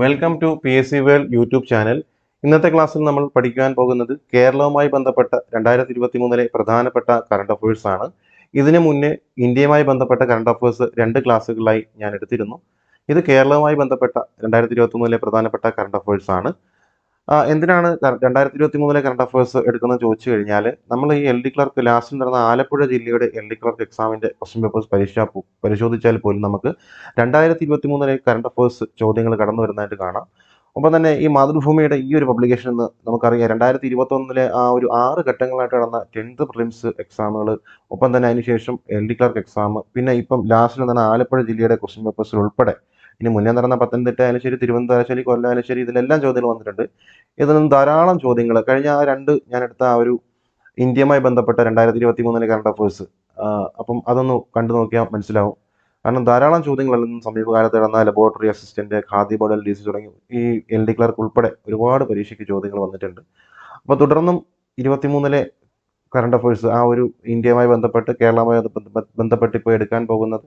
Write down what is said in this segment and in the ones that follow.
Welcome to P S C world YouTube channel ഇന്നത്തെ ക്ലാസ്സിൽ നമ്മൾ പഠിക്കാൻ പോകുന്നത് കേരളവുമായി ബന്ധപ്പെട്ട രണ്ടായിരത്തി ഇരുപത്തി മൂന്നിലെ പ്രധാനപ്പെട്ട കറണ്ട് അഫയേഴ്സ് ആണ്. ഇതിനു മുന്നേ ഇന്ത്യയുമായി ബന്ധപ്പെട്ട കറണ്ട് അഫയേഴ്സ് രണ്ട് ക്ലാസ്സുകളായി ഞാൻ എടുത്തിരുന്നു. ഇത് കേരളവുമായി ബന്ധപ്പെട്ട രണ്ടായിരത്തി ഇരുപത്തി മൂന്നിലെ പ്രധാനപ്പെട്ട കറണ്ട് അഫയേഴ്സ് ആണ്. എന്തിനാണ് രണ്ടായിരത്തി ഇരുപത്തി മൂന്നിലെ കറണ്ട് അഫയേഴ്സ് എടുക്കുന്നത് ചോദിച്ചു കഴിഞ്ഞാൽ നമ്മൾ ഈ എൽ ഡി ക്ലർക്ക് ലാസ്റ്റ് നടന്ന ആലപ്പുഴ ജില്ലയുടെ എൽ ഡി ക്ലർക്ക് എക്സാമിന്റെ ക്വസ്റ്റ്യൻ പേപ്പേഴ്സ് പരീക്ഷ പരിശോധിച്ചാൽ പോലും നമുക്ക് രണ്ടായിരത്തി ഇരുപത്തി മൂന്നിലെ കറണ്ട് അഫയേഴ്സ് ചോദ്യങ്ങൾ കടന്നു വരുന്നതായിട്ട് കാണാം. ഒപ്പം തന്നെ ഈ മാതൃഭൂമിയുടെ ഈ ഒരു പബ്ലിക്കേഷൻ എന്ന് നമുക്കറിയാം രണ്ടായിരത്തി ഇരുപത്തി ഒന്നിലെ ആ ഒരു ആറ് ഘട്ടങ്ങളായിട്ട് നടന്ന ടെൻത്ത് പ്രിലിംസ് എക്സാമുകൾ ഒപ്പം തന്നെ അതിനുശേഷം എൽ ഡി ക്ലർക്ക് എക്സാം പിന്നെ ഇപ്പം ലാസ്റ്റിൽ നടന്ന ആലപ്പുഴ ജില്ലയുടെ ക്വസ്റ്റ്യൻ പേപ്പേഴ്സിൽ ഉൾപ്പെടെ ഇനി മുന്നേ നടന്ന പത്തനംതിട്ട ആയാലും ശരി തിരുവനന്തപുരം ശരി കൊല്ലം ആയാലും ഇതിലെല്ലാം ചോദ്യങ്ങൾ വന്നിട്ടുണ്ട്. ഇതിൽ നിന്ന് ധാരാളം ചോദ്യങ്ങൾ. കഴിഞ്ഞ ആ രണ്ട് ഞാൻ എടുത്ത ആ ഒരു ഇന്ത്യയുമായി ബന്ധപ്പെട്ട രണ്ടായിരത്തി ഇരുപത്തി മൂന്നിലെ കറണ്ട് അഫേഴ്സ് അപ്പം അതൊന്ന് കണ്ടു നോക്കിയാൽ മനസ്സിലാവും. കാരണം ധാരാളം ചോദ്യങ്ങളെല്ലാം സമീപകാലത്ത് നടന്ന ലബോറട്ടറി അസിസ്റ്റന്റ് ഖാദി ബോഡൽ ഡി സി തുടങ്ങി ഈ എൽ ഡി ക്ലർക്ക് ഉൾപ്പെടെ ഒരുപാട് പരീക്ഷയ്ക്ക് ചോദ്യങ്ങൾ വന്നിട്ടുണ്ട്. അപ്പോൾ തുടർന്നും ഇരുപത്തിമൂന്നിലെ കറണ്ട് അഫയേഴ്സ് ആ ഒരു ഇന്ത്യയുമായി ബന്ധപ്പെട്ട് കേരളവുമായി ബന്ധ- ബന്ധപ്പെട്ട് ഇപ്പോൾ എടുക്കാൻ പോകുന്നത്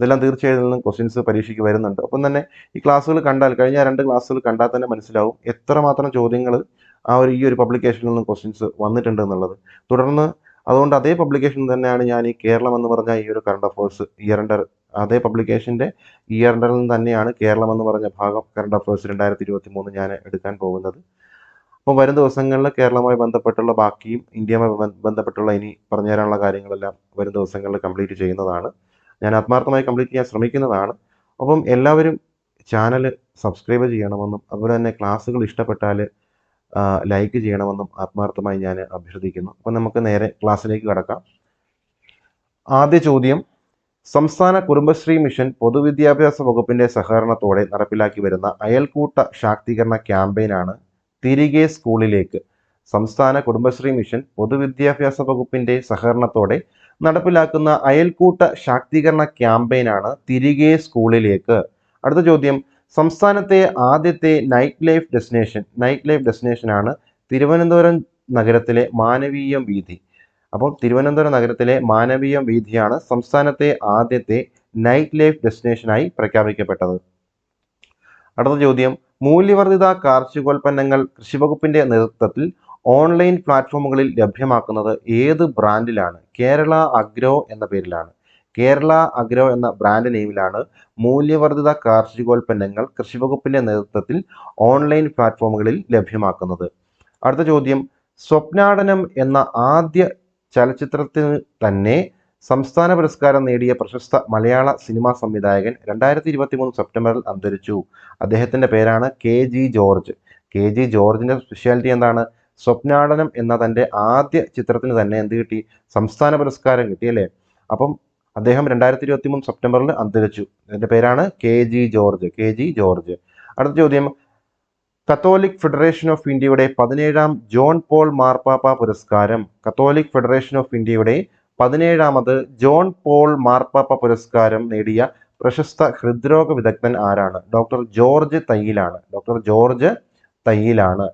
ഇതെല്ലാം തീർച്ചയായും നിന്നും ക്വസ്റ്റ്യൻസ് പരീക്ഷയ്ക്ക് വരുന്നുണ്ട്. അപ്പം തന്നെ ഈ ക്ലാസ്സുകൾ കണ്ടാൽ കഴിഞ്ഞ രണ്ട് ക്ലാസ്സുകൾ കണ്ടാൽ തന്നെ മനസ്സിലാവും എത്രമാത്രം ചോദ്യങ്ങൾ ആ ഒരു ഈ ഒരു പബ്ലിക്കേഷനിൽ നിന്നും ക്വസ്റ്റ്യൻസ് വന്നിട്ടുണ്ട് എന്നുള്ളത്. തുടർന്ന് അതുകൊണ്ട് അതേ പബ്ലിക്കേഷൻ തന്നെയാണ് ഞാൻ ഈ കേരളം എന്ന് പറഞ്ഞ ഈ ഒരു കറണ്ട് അഫയേഴ്സ് എൻഡർ അതേ പബ്ലിക്കേഷന്റെ ഇയറിന്റെ നിന്ന് തന്നെയാണ് കേരളം എന്ന് പറഞ്ഞ ഭാഗം കറണ്ട് അഫയേഴ്സ് രണ്ടായിരത്തി ഇരുപത്തി മൂന്ന് ഞാൻ എടുക്കാൻ പോകുന്നത്. അപ്പോൾ വരും ദിവസങ്ങളിൽ കേരളവുമായി ബന്ധപ്പെട്ടുള്ള ബാക്കിയും ഇന്ത്യയുമായി ബന്ധപ്പെട്ടുള്ള ഇനി പറഞ്ഞു തരാനുള്ള കാര്യങ്ങളെല്ലാം വരും ദിവസങ്ങളിൽ കംപ്ലീറ്റ് ചെയ്യുന്നതാണ്. ഞാൻ ആത്മാർത്ഥമായി കംപ്ലീറ്റ് ചെയ്യാൻ ശ്രമിക്കുന്നതാണ്. അപ്പം എല്ലാവരും ചാനൽ സബ്സ്ക്രൈബ് ചെയ്യണമെന്നും അതുപോലെ തന്നെ ക്ലാസ്സുകൾ ഇഷ്ടപ്പെട്ടാൽ ലൈക്ക് ചെയ്യണമെന്നും ആത്മാർത്ഥമായി ഞാൻ അഭ്യർത്ഥിക്കുന്നു. അപ്പം നമുക്ക് നേരെ ക്ലാസ്സിലേക്ക് കടക്കാം. ആദ്യ ചോദ്യം സംസ്ഥാന കുടുംബശ്രീ മിഷൻ പൊതുവിദ്യാഭ്യാസ വകുപ്പിന്റെ സഹകരണത്തോടെ നടപ്പിലാക്കി വരുന്ന അയൽക്കൂട്ട ശാക്തീകരണ ക്യാമ്പയിനാണ് തിരികെ സ്കൂളിലേക്ക് സംസ്ഥാന കുടുംബശ്രീ മിഷൻ പൊതുവിദ്യാഭ്യാസ വകുപ്പിന്റെ സഹകരണത്തോടെ നടപ്പിലാക്കുന്ന അയൽക്കൂട്ട ശാക്തീകരണ ക്യാമ്പയിനാണ് തിരികെ സ്കൂളിലേക്ക്. അടുത്ത ചോദ്യം സംസ്ഥാനത്തെ ആദ്യത്തെ night life destination night life destination ആണ് തിരുവനന്തപുരം നഗരത്തിലെ മാനവീയം വീഥി അപ്പോൾ തിരുവനന്തപുരം നഗരത്തിലെ മാനവീയം വീഥിയാണ് സംസ്ഥാനത്തെ ആദ്യത്തെ നൈറ്റ് ലൈഫ് ഡെസ്റ്റിനേഷനായി പ്രഖ്യാപിക്കപ്പെട്ടത്. അടുത്ത ചോദ്യം മൂല്യവർദ്ധിത കാർഷികോൽപ്പന്നങ്ങൾ കൃഷിവകുപ്പിന്റെ നേതൃത്വത്തിൽ ഓൺലൈൻ പ്ലാറ്റ്ഫോമുകളിൽ ലഭ്യമാക്കുന്നത് ഏത് ബ്രാൻഡിലാണ്? കേരള അഗ്രോ എന്ന പേരിലാണ്. കേരള അഗ്രോ എന്ന ബ്രാൻഡ് നെയിമിലാണ് മൂല്യവർദ്ധിത കാർഷികോൽപ്പന്നങ്ങൾ കൃഷി വകുപ്പിന്റെ നേതൃത്വത്തിൽ ഓൺലൈൻ പ്ലാറ്റ്ഫോമുകളിൽ ലഭ്യമാക്കുന്നത്. അടുത്ത ചോദ്യം. സ്വപ്നാടനം എന്ന ആദ്യ ചലച്ചിത്രത്തിന് തന്നെ സംസ്ഥാന പുരസ്കാരം നേടിയ പ്രശസ്ത മലയാള സിനിമാ സംവിധായകൻ രണ്ടായിരത്തി ഇരുപത്തി മൂന്ന് സെപ്റ്റംബറിൽ അന്തരിച്ചു. അദ്ദേഹത്തിന്റെ പേരാണ് K G George. K G ജോർജിന്റെ സ്പെഷ്യാലിറ്റി എന്താണ്? സ്വപ്നാടനം എന്ന തന്റെ ആദ്യ ചിത്രത്തിന് തന്നെ എന്ത് കിട്ടി? സംസ്ഥാന പുരസ്കാരം കിട്ടി അല്ലേ? അപ്പം അദ്ദേഹം രണ്ടായിരത്തി ഇരുപത്തി മൂന്ന് സെപ്റ്റംബറിൽ അന്തരിച്ചു. എന്റെ പേരാണ് K G George K G George. അടുത്ത ചോദ്യം. കത്തോലിക് ഫെഡറേഷൻ ഓഫ് ഇന്ത്യയുടെ പതിനേഴാം ജോൺ പോൾ മാർപ്പാപ്പ പുരസ്കാരം. കത്തോലിക് ഫെഡറേഷൻ ഓഫ് ഇന്ത്യയുടെ പതിനേഴാമത് ജോൺ പോൾ മാർപ്പാപ്പ പുരസ്കാരം നേടിയ പ്രശസ്ത ഹൃദ്രോഗ വിദഗ്ധൻ ആരാണ്? ഡോക്ടർ ജോർജ് തയ്യിലാണ്. ഡോക്ടർ ജോർജ് തയ്യിലാണ്.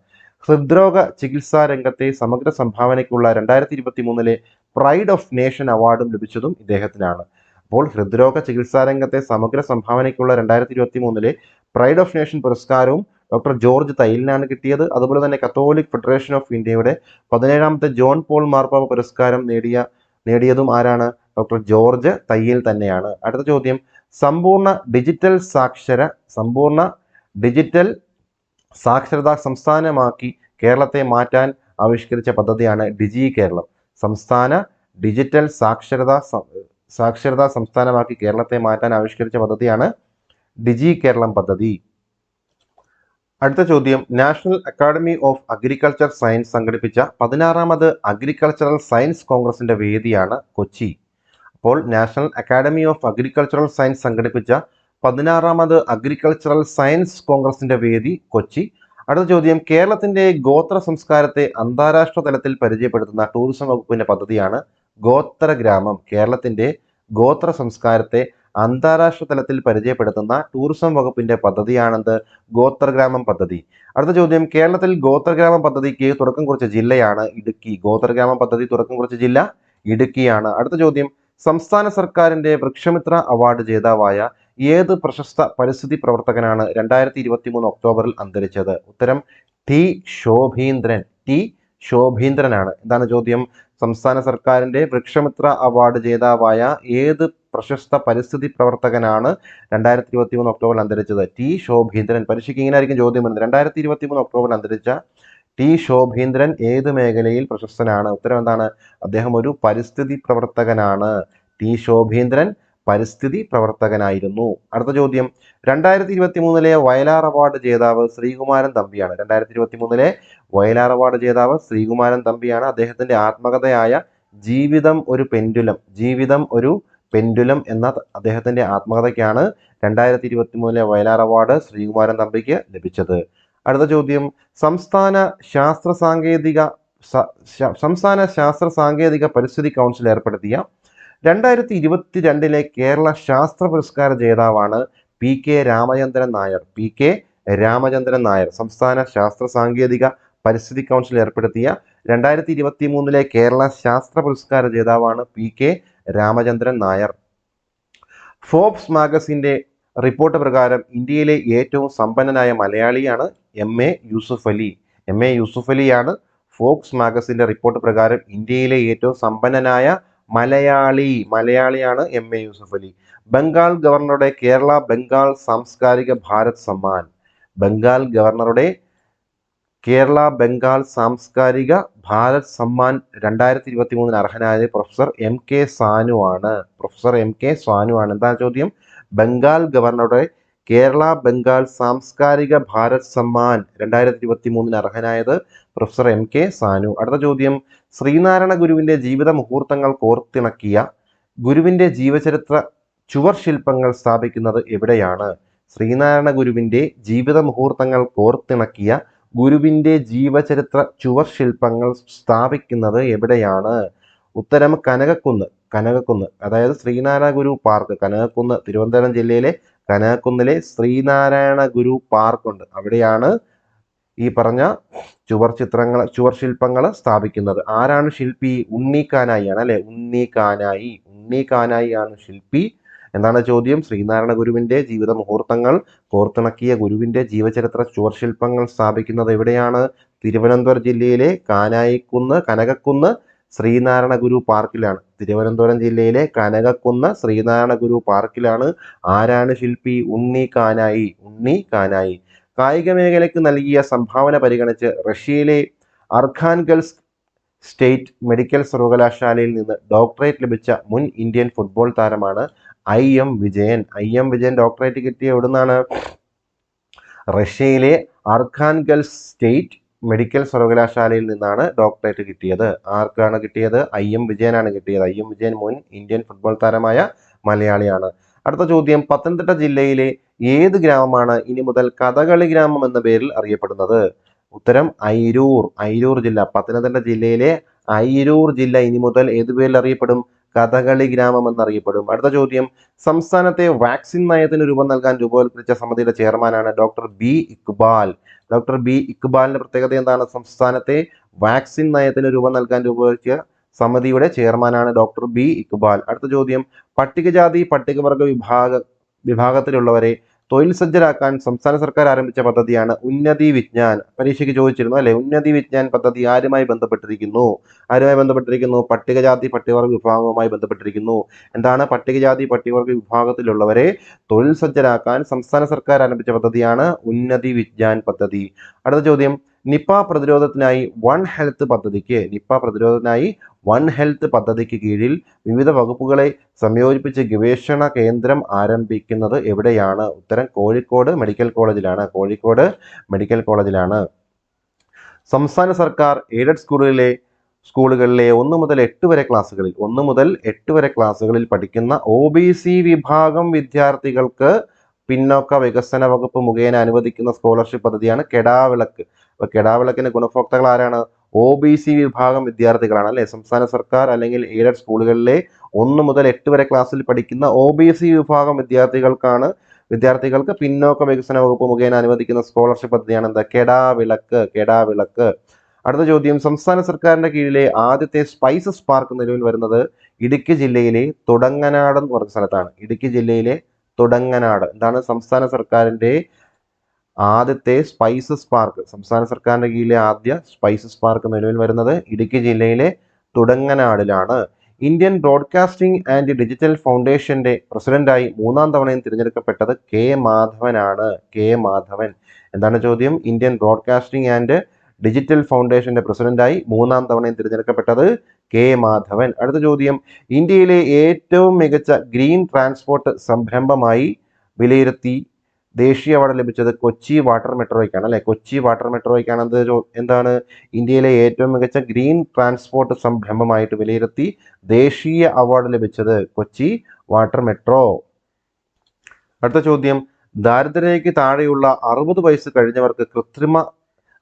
ഹൃദ്രോഗ ചികിത്സാ രംഗത്തെ സമഗ്ര സംഭാവനയ്ക്കുള്ള രണ്ടായിരത്തി ഇരുപത്തി മൂന്നിലെ പ്രൈഡ് ഓഫ് നേഷൻ അവാർഡും ലഭിച്ചതും ഇദ്ദേഹത്തിനാണ്. അപ്പോൾ ഹൃദ്രോഗ ചികിത്സാ രംഗത്തെ സമഗ്ര സംഭാവനയ്ക്കുള്ള രണ്ടായിരത്തി ഇരുപത്തി മൂന്നിലെ പ്രൈഡ് ഓഫ് നേഷൻ പുരസ്കാരവും ഡോക്ടർ ജോർജ് തൈലിനാണ് കിട്ടിയത്. അതുപോലെ തന്നെ കത്തോലിക് ഫെഡറേഷൻ ഓഫ് ഇന്ത്യയുടെ പതിനേഴാമത്തെ ജോൺ പോൾ മാർപ്പാപ്പ പുരസ്കാരം നേടിയ നേടിയതും ആരാണ്? ഡോക്ടർ ജോർജ് തയ്യൽ തന്നെയാണ്. അടുത്ത ചോദ്യം സമ്പൂർണ ഡിജിറ്റൽ സാക്ഷര സമ്പൂർണ ഡിജിറ്റൽ സാക്ഷരതാ സംസ്ഥാനമാക്കി കേരളത്തെ മാറ്റാൻ ആവിഷ്കരിച്ച പദ്ധതിയാണ് ഡിജി കേരളം. സംസ്ഥാന ഡിജിറ്റൽ സാക്ഷരതാ സാക്ഷരതാ സംസ്ഥാനമാക്കി കേരളത്തെ മാറ്റാൻ ആവിഷ്കരിച്ച പദ്ധതിയാണ് ഡിജി കേരളം പദ്ധതി. അടുത്ത ചോദ്യം. National academy of agriculture science സംഘടിപ്പിച്ച പതിനാറാമത് അഗ്രികൾച്ചറൽ സയൻസ് കോൺഗ്രസിന്റെ വേദിയാണ് കൊച്ചി. അപ്പോൾ national academy of agricultural science സംഘടിപ്പിച്ച പതിനാറാമത് അഗ്രികൾച്ചറൽ സയൻസ് കോൺഗ്രസിന്റെ വേദി കൊച്ചി. അടുത്ത ചോദ്യം കേരളത്തിന്റെ ഗോത്ര സംസ്കാരത്തെ അന്താരാഷ്ട്ര തലത്തിൽ പരിചയപ്പെടുത്തുന്ന ടൂറിസം വകുപ്പിന്റെ പദ്ധതിയാണ് ഗോത്രഗ്രാമം കേരളത്തിന്റെ ഗോത്ര സംസ്കാരത്തെ അന്താരാഷ്ട്ര തലത്തിൽ പരിചയപ്പെടുത്തുന്ന ടൂറിസം വകുപ്പിന്റെ പദ്ധതിയാണെന്ത്? ഗോത്രഗ്രാമം പദ്ധതി. അടുത്ത ചോദ്യം കേരളത്തിൽ ഗോത്രഗ്രാമം പദ്ധതിക്ക് തുടക്കം കുറിച്ച ജില്ലയാണ് ഇടുക്കി. ഗോത്രഗ്രാമം പദ്ധതി തുടക്കം കുറിച്ച ജില്ല ഇടുക്കിയാണ്. അടുത്ത ചോദ്യം സംസ്ഥാന സർക്കാരിന്റെ വൃക്ഷമിത്ര അവാർഡ് ജേതാവായ ഏത് പ്രശസ്ത പരിസ്ഥിതി പ്രവർത്തകനാണ് രണ്ടായിരത്തി ഇരുപത്തി മൂന്ന് ഒക്ടോബറിൽ അന്തരിച്ചത്? ഉത്തരം ടി ശോഭീന്ദ്രൻ. ടി ശോഭീന്ദ്രനാണ്. എന്താണ് ചോദ്യം? സംസ്ഥാന സർക്കാരിന്റെ വൃക്ഷമിത്ര അവാർഡ് ജേതാവായ ഏത് പ്രശസ്ത പരിസ്ഥിതി പ്രവർത്തകനാണ് രണ്ടായിരത്തി ഇരുപത്തി മൂന്ന് ഒക്ടോബറിൽ അന്തരിച്ചത്? ടി ശോഭീന്ദ്രൻ. പരീക്ഷയ്ക്ക് ഇങ്ങനെ ആയിരിക്കും ചോദ്യം വരുന്നത്. രണ്ടായിരത്തി ഇരുപത്തി മൂന്ന് ഒക്ടോബറിൽ അന്തരിച്ച ടി ശോഭീന്ദ്രൻ ഏത് മേഖലയിൽ പ്രശസ്തനാണ്? ഉത്തരം എന്താണ്? അദ്ദേഹം ഒരു പരിസ്ഥിതി പ്രവർത്തകനാണ്. ടി ശോഭീന്ദ്രൻ പരിസ്ഥിതി പ്രവർത്തകനായിരുന്നു. അടുത്ത ചോദ്യം. രണ്ടായിരത്തി ഇരുപത്തി മൂന്നിലെ വയലാർ അവാർഡ് ജേതാവ് ശ്രീകുമാരൻ തമ്പിയാണ്. രണ്ടായിരത്തി ഇരുപത്തി മൂന്നിലെ വയലാർ അവാർഡ് ജേതാവ് ശ്രീകുമാരൻ തമ്പിയാണ്. അദ്ദേഹത്തിന്റെ ആത്മകഥയായ ജീവിതം ഒരു പെൻഡുലം ജീവിതം ഒരു പെൻഡുലം എന്ന അദ്ദേഹത്തിന്റെ ആത്മകഥയ്ക്കാണ് രണ്ടായിരത്തി ഇരുപത്തി മൂന്നിലെ വയലാർ അവാർഡ് ശ്രീകുമാരൻ തമ്പിക്ക് ലഭിച്ചത്. അടുത്ത ചോദ്യം. സംസ്ഥാന ശാസ്ത്ര സാങ്കേതിക സംസ്ഥാന ശാസ്ത്ര സാങ്കേതിക പരിസ്ഥിതി കൗൺസിൽ ഏർപ്പെടുത്തിയ രണ്ടായിരത്തി ഇരുപത്തി രണ്ടിലെ കേരള ശാസ്ത്ര പുരസ്കാര ജേതാവാണ് P K Ramachandran Nair. P K Ramachandran Nair സംസ്ഥാന ശാസ്ത്ര സാങ്കേതിക പരിസ്ഥിതി കൗൺസിൽ ഏർപ്പെടുത്തിയ രണ്ടായിരത്തി ഇരുപത്തി മൂന്നിലെ കേരള ശാസ്ത്ര പുരസ്കാര ജേതാവാണ് P K Ramachandran Nair. Forbes മാഗസിന്റെ report പ്രകാരം ഇന്ത്യയിലെ ഏറ്റവും സമ്പന്നനായ മലയാളിയാണ് M A Yusuf Ali. M A Yusuf അലിയാണ് Fox മാഗസിന്റെ റിപ്പോർട്ട് പ്രകാരം ഇന്ത്യയിലെ ഏറ്റവും സമ്പന്നനായ മലയാളി മലയാളിയാണ് എം എ യൂസഫ് അലി. ബംഗാൾ ഗവർണറുടെ കേരള ബംഗാൾ സാംസ്കാരിക ഭാരത് സമ്മാൻ. ബംഗാൾ ഗവർണറുടെ കേരള ബംഗാൾ സാംസ്കാരിക ഭാരത് സമ്മാൻ രണ്ടായിരത്തി ഇരുപത്തി മൂന്നിന് അർഹനായത് പ്രൊഫസർ എം കെ സാനു ആണ് പ്രൊഫസർ എം കെ സാനു ആണ് എന്താ ചോദ്യം? ബംഗാൾ ഗവർണറുടെ കേരള ബംഗാൾ സാംസ്കാരിക ഭാരത് സമ്മാൻ രണ്ടായിരത്തി ഇരുപത്തി മൂന്നിന് അർഹനായത് പ്രൊഫസർ എം കെ സാനു. അടുത്ത ചോദ്യം ശ്രീനാരായണ ഗുരുവിന്റെ ജീവിത മുഹൂർത്തങ്ങൾ കോർത്തിണക്കിയ ഗുരുവിന്റെ ജീവചരിത്ര ചുവർ ശില്പങ്ങൾ സ്ഥാപിക്കുന്നത് എവിടെയാണ്? ശ്രീനാരായണ ഗുരുവിന്റെ ജീവിത മുഹൂർത്തങ്ങൾ കോർത്തിണക്കിയ ഗുരുവിന്റെ ജീവചരിത്ര ചുവർ ശില്പങ്ങൾ സ്ഥാപിക്കുന്നത് എവിടെയാണ്? ഉത്തരം കനകക്കുന്ന് കനകക്കുന്ന്. അതായത് ശ്രീനാരായണ ഗുരു പാർക്ക് കനകക്കുന്ന് തിരുവനന്തപുരം ജില്ലയിലെ കനകക്കുന്നിലെ ശ്രീനാരായണ ഗുരു പാർക്ക് ഉണ്ട് അവിടെയാണ് ഈ പറഞ്ഞ ചുവർ ചിത്രങ്ങൾ ചുവർ ശില്പങ്ങൾ സ്ഥാപിക്കുന്നത്. ആരാണ് ശില്പി? ഉണ്ണിക്കാനായി ആണ് അല്ലെ? ഉണ്ണിക്കാനായി. ഉണ്ണിക്കാനായി ആണ് ശില്പി. എന്താണ് ചോദ്യം? ശ്രീനാരായണ ഗുരുവിന്റെ ജീവിത മുഹൂർത്തങ്ങൾ കോർത്തിണക്കിയ ഗുരുവിന്റെ ജീവചരിത്ര ചുവർ ശില്പങ്ങൾ സ്ഥാപിക്കുന്നത് എവിടെയാണ്? തിരുവനന്തപുരം ജില്ലയിലെ കാനായിക്കുന്ന് കനകക്കുന്ന് ശ്രീനാരായണ ഗുരു പാർക്കിലാണ്. തിരുവനന്തപുരം ജില്ലയിലെ കനകക്കുന്ന് ശ്രീനാരായണ ഗുരു പാർക്കിലാണ് ആരാണ് ശില്പി? ഉണ്ണി കാനായി. ഉണ്ണി കാനായി. കായിക മേഖലയ്ക്ക് നൽകിയ സംഭാവന പരിഗണിച്ച് റഷ്യയിലെ അർഖാൻഗൽസ് സ്റ്റേറ്റ് മെഡിക്കൽ സർവകലാശാലയിൽ നിന്ന് ഡോക്ടറേറ്റ് ലഭിച്ച മുൻ ഇന്ത്യൻ ഫുട്ബോൾ താരമാണ് I M Vijayan. I M Vijayan doctorate കിട്ടിയ എവിടുന്നാണ്? റഷ്യയിലെ അർഖാൻഗൽസ് സ്റ്റേറ്റ് മെഡിക്കൽ സർവകലാശാലയിൽ നിന്നാണ് ഡോക്ടറേറ്റ് കിട്ടിയത്. ആർക്കാണ് കിട്ടിയത്? ഐ എം വിജയനാണ് കിട്ടിയത്. ഐ എം വിജയൻ മുൻ ഇന്ത്യൻ ഫുട്ബോൾ താരമായ മലയാളിയാണ്. അടുത്ത ചോദ്യം പത്തനംതിട്ട ജില്ലയിലെ ഏത് ഗ്രാമമാണ് ഇനി മുതൽ കഥകളി ഗ്രാമം എന്ന പേരിൽ അറിയപ്പെടുന്നത്? ഉത്തരം ഐരൂർ ഐരൂർ ജില്ല. പത്തനംതിട്ട ജില്ലയിലെ ഐരൂർ ജില്ല ഇനി മുതൽ ഏത് പേരിൽ അറിയപ്പെടും? കഥകളി ഗ്രാമം എന്നറിയപ്പെടും. അടുത്ത ചോദ്യം സംസ്ഥാനത്തെ വാക്സിൻ നയത്തിന് രൂപം നൽകാൻ രൂപവൽക്കരിച്ച സമിതിയുടെ ചെയർമാനാണ് doctor B Iqbal. Doctor B ഇക്ബാലിന്റെ പ്രത്യേകത എന്താണ്? സംസ്ഥാനത്തെ വാക്സിൻ നയത്തിന് രൂപം നൽകാൻ രൂപീകരിച്ച സമിതിയുടെ ചെയർമാനാണ് ഡോക്ടർ ബി ഇക്ബാൽ. അടുത്ത ചോദ്യം പട്ടികജാതി പട്ടികവർഗ വിഭാഗ വിഭാഗത്തിലുള്ളവരെ തൊഴിൽ സജ്ജരാക്കാൻ സംസ്ഥാന സർക്കാർ ആരംഭിച്ച പദ്ധതിയാണ് ഉന്നതി വിജ്ഞാൻ. പരീക്ഷയ്ക്ക് ചോദിച്ചിരുന്നു അല്ലെ? ഉന്നതി വിജ്ഞാൻ പദ്ധതി ആരുമായി ബന്ധപ്പെട്ടിരിക്കുന്നു? ആരുമായി ബന്ധപ്പെട്ടിരിക്കുന്നു? പട്ടികജാതി പട്ടികവർഗ വിഭാഗവുമായി ബന്ധപ്പെട്ടിരിക്കുന്നു. എന്താണ് പട്ടികജാതി പട്ടികവർഗ വിഭാഗത്തിലുള്ളവരെ തൊഴിൽ സജ്ജരാക്കാൻ സംസ്ഥാന സർക്കാർ ആരംഭിച്ച പദ്ധതിയാണ് ഉന്നതി വിജ്ഞാൻ പദ്ധതി. അടുത്ത ചോദ്യം. നിപ്പ പ്രതിരോധത്തിനായി വൺ ഹെൽത്ത് പദ്ധതിക്ക് നിപ്പ പ്രതിരോധത്തിനായി വൺ ഹെൽത്ത് പദ്ധതിക്ക് കീഴിൽ വിവിധ വകുപ്പുകളെ സംയോജിപ്പിച്ച് ഗവേഷണ കേന്ദ്രം ആരംഭിക്കുന്നത് എവിടെയാണ്? ഉത്തരം കോഴിക്കോട് മെഡിക്കൽ കോളേജിലാണ്. കോഴിക്കോട് മെഡിക്കൽ കോളേജിലാണ്. സംസ്ഥാന സർക്കാർ എയ്ഡഡ് സ്കൂളുകളിലെ സ്കൂളുകളിലെ ഒന്ന് മുതൽ എട്ട് വരെ ക്ലാസ്സുകളിൽ ഒന്ന് മുതൽ എട്ട് വരെ ക്ലാസ്സുകളിൽ പഠിക്കുന്ന ഒ വിഭാഗം വിദ്യാർത്ഥികൾക്ക് പിന്നോക്ക വികസന വകുപ്പ് മുഖേന അനുവദിക്കുന്ന സ്കോളർഷിപ്പ് പദ്ധതിയാണ് കെടാവിളക്ക്. അപ്പൊ കെടാവിളക്കിന്റെ ഗുണഭോക്താക്കൾ ആരാണ്? ഒ ബി സി വിഭാഗം വിദ്യാർത്ഥികളാണ് അല്ലെ സംസ്ഥാന സർക്കാർ അല്ലെങ്കിൽ എയ്ഡഡ് സ്കൂളുകളിലെ ഒന്ന് മുതൽ എട്ട് വരെ ക്ലാസ്സിൽ പഠിക്കുന്ന ഒ ബി സി വിഭാഗം വിദ്യാർത്ഥികൾക്കാണ് വിദ്യാർത്ഥികൾക്ക് പിന്നോക്ക വികസന വകുപ്പ് മുഖേന അനുവദിക്കുന്ന സ്കോളർഷിപ്പ് പദ്ധതിയാണ് എന്താ? കെടാവിളക്ക് കെടാവിളക്ക് അടുത്ത ചോദ്യം സംസ്ഥാന സർക്കാരിന്റെ കീഴിലെ ആദ്യത്തെ സ്പൈസസ് പാർക്ക് നിലവിൽ വരുന്നത് ഇടുക്കി ജില്ലയിലെ തുടങ്ങനാട് എന്ന് പറഞ്ഞ സ്ഥലത്താണ്. ഇടുക്കി ജില്ലയിലെ തുടങ്ങനാട്. എന്താണ്? സംസ്ഥാന സർക്കാരിന്റെ ആദ്യത്തെ സ്പൈസസ് പാർക്ക് സംസ്ഥാന സർക്കാരിന്റെ കീഴിലെ ആദ്യ സ്പൈസസ് പാർക്ക് നിലവിൽ വരുന്നത് ഇടുക്കി ജില്ലയിലെ തുടങ്ങനാടിലാണ്. ഇന്ത്യൻ ബ്രോഡ്കാസ്റ്റിംഗ് ആൻഡ് ഡിജിറ്റൽ ഫൗണ്ടേഷന്റെ പ്രസിഡന്റായി മൂന്നാം തവണയും തിരഞ്ഞെടുക്കപ്പെട്ടത് കെ. മാധവനാണ്. കെ. മാധവൻ. എന്താണ് ചോദ്യം? ഇന്ത്യൻ ബ്രോഡ്കാസ്റ്റിംഗ് ആൻഡ് ഡിജിറ്റൽ ഫൗണ്ടേഷന്റെ പ്രസിഡന്റായി മൂന്നാം തവണയും തിരഞ്ഞെടുക്കപ്പെട്ടത് കെ. മാധവൻ. അടുത്ത ചോദ്യം. ഇന്ത്യയിലെ ഏറ്റവും മികച്ച ഗ്രീൻ ട്രാൻസ്പോർട്ട് സംരംഭമായി വിലയിരുത്തി ദേശീയ അവാർഡ് ലഭിച്ചത് കൊച്ചി വാട്ടർ മെട്രോയ്ക്കാണ് അല്ലെ? കൊച്ചി വാട്ടർ മെട്രോയ്ക്കാണ് എന്ത് എന്താണ്? ഇന്ത്യയിലെ ഏറ്റവും മികച്ച ഗ്രീൻ ട്രാൻസ്പോർട്ട് സംരംഭമായിട്ട് വിലയിരുത്തി ദേശീയ അവാർഡ് ലഭിച്ചത് കൊച്ചി വാട്ടർ മെട്രോ. അടുത്ത ചോദ്യം. ദാരിദ്ര്യരേഖയ്ക്ക് താഴെയുള്ള അറുപത് വയസ്സ് കഴിഞ്ഞവർക്ക് കൃത്രിമ